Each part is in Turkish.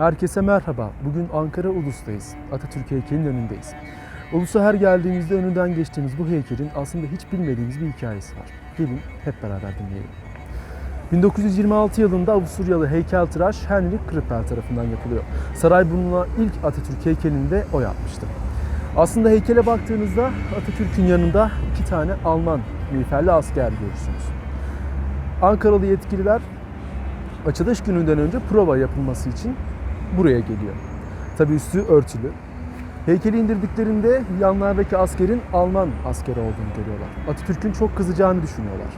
Herkese merhaba. Bugün Ankara Ulus'tayız. Atatürk heykelinin önündeyiz. Ulus'a her geldiğimizde önünden geçtiğimiz bu heykelin aslında hiç bilmediğimiz bir hikayesi var. Gelin hep beraber dinleyelim. 1926 yılında Avusturyalı heykeltıraş Henrik Kripal tarafından yapılıyor. Sarayburnu'na ilk Atatürk heykelini de o yapmıştı. Aslında heykele baktığınızda Atatürk'ün yanında iki tane Alman miğferli asker görürsünüz. Ankaralı yetkililer açılış gününden önce prova yapılması için buraya geliyor. Tabii üstü örtülü. Heykeli indirdiklerinde yanlardaki askerin Alman askeri olduğunu görüyorlar. Atatürk'ün çok kızacağını düşünüyorlar.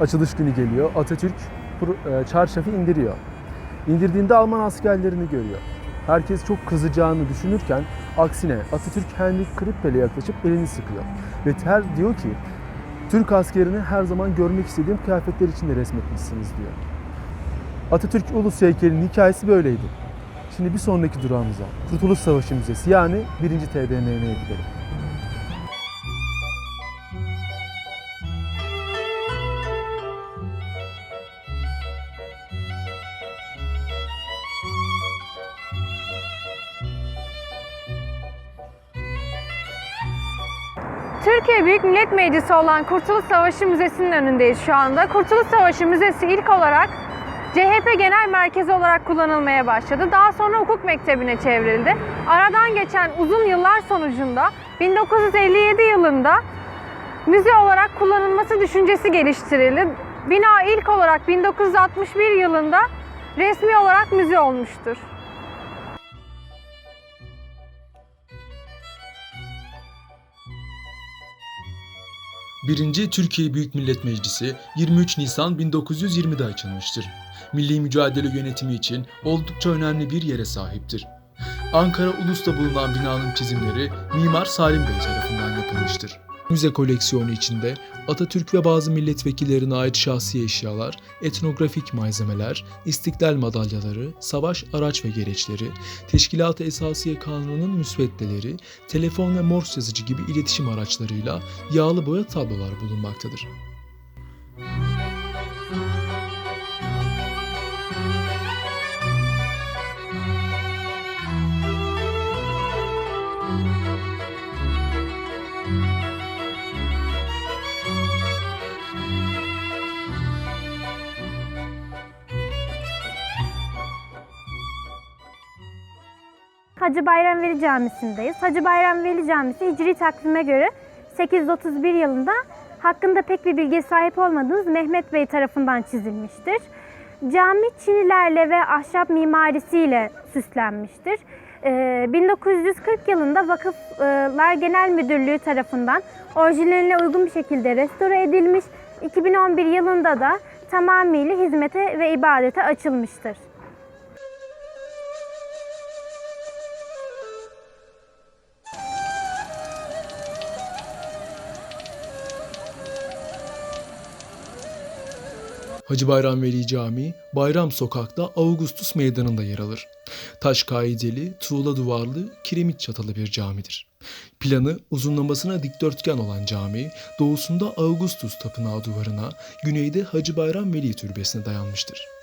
Açılış günü geliyor. Atatürk e, çarşafı indiriyor. İndirdiğinde Alman askerlerini görüyor. Herkes çok kızacağını düşünürken aksine Atatürk Henrik Krippel'e yaklaşıp elini sıkıyor. Ve ter diyor ki Türk askerini her zaman görmek istediğim kıyafetler içinde resmetmişsiniz diyor. Atatürk Ulus heykelinin hikayesi böyleydi. Şimdi bir sonraki durağımıza Kurtuluş Savaşı Müzesi yani 1. TBMM'ye gidelim. Türkiye Büyük Millet Meclisi olan Kurtuluş Savaşı Müzesi'nin önündeyiz şu anda. Kurtuluş Savaşı Müzesi ilk olarak CHP Genel Merkezi olarak kullanılmaya başladı. Daha sonra hukuk mektebine çevrildi. Aradan geçen uzun yıllar sonucunda 1957 yılında müze olarak kullanılması düşüncesi geliştirildi. Bina ilk olarak 1961 yılında resmi olarak müze olmuştur. Birinci Türkiye Büyük Millet Meclisi 23 Nisan 1920'de açılmıştır. Milli mücadele yönetimi için oldukça önemli bir yere sahiptir. Ankara Ulus'ta bulunan binanın çizimleri Mimar Salim Bey tarafından yapılmıştır. Müze koleksiyonu içinde Atatürk ve bazı milletvekillerine ait şahsi eşyalar, etnografik malzemeler, istiklal madalyaları, savaş araç ve gereçleri, Teşkilat-ı Esasiye Kanunu'nun müsveddeleri, telefon ve morse yazıcı gibi iletişim araçlarıyla yağlı boya tablolar bulunmaktadır. Hacı Bayram Veli Camisi'ndeyiz. Hacı Bayram Veli Camisi Hicri takvime göre 831 yılında hakkında pek bir bilgiye sahip olmadığımız Mehmet Bey tarafından çizilmiştir. Cami çinilerle ve ahşap mimarisiyle süslenmiştir. Ee, 1940 yılında Vakıflar Genel Müdürlüğü tarafından orijinaline uygun bir şekilde restore edilmiş. 2011 yılında da tamamıyla hizmete ve ibadete açılmıştır. Hacı Bayram Veli Camii, Bayram Sokak'ta Augustus Meydanı'nda yer alır. Taş kaideli, tuğla duvarlı, kiremit çatılı bir camidir. Planı uzunlamasına dikdörtgen olan cami, doğusunda Augustus Tapınağı duvarına, güneyde Hacı Bayram Veli Türbesi'ne dayanmıştır.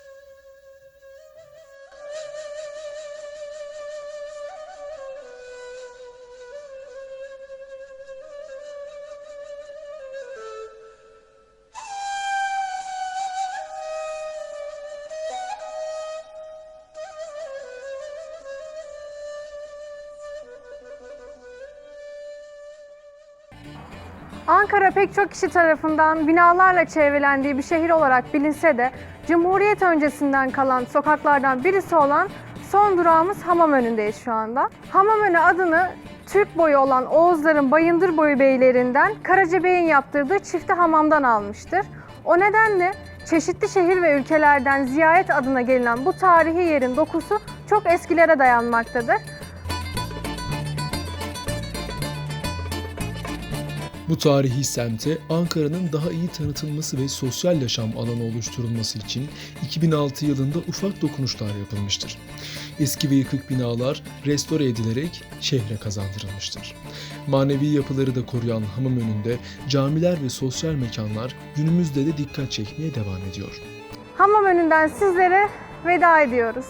Ankara pek çok kişi tarafından binalarla çevrelendiği bir şehir olarak bilinse de Cumhuriyet öncesinden kalan sokaklardan birisi olan son durağımız Hamamönü'ndeyiz şu anda. Hamamönü adını Türk boyu olan Oğuzların Bayındır boyu beylerinden Karaca Bey'in yaptırdığı çifte hamamdan almıştır. O nedenle çeşitli şehir ve ülkelerden ziyaret adına gelinen bu tarihi yerin dokusu çok eskilere dayanmaktadır. Bu tarihi semte Ankara'nın daha iyi tanıtılması ve sosyal yaşam alanı oluşturulması için 2006 yılında ufak dokunuşlar yapılmıştır. Eski ve yıkık binalar restore edilerek şehre kazandırılmıştır. Manevi yapıları da koruyan hamam önünde camiler ve sosyal mekanlar günümüzde de dikkat çekmeye devam ediyor. Hamam önünden sizlere veda ediyoruz.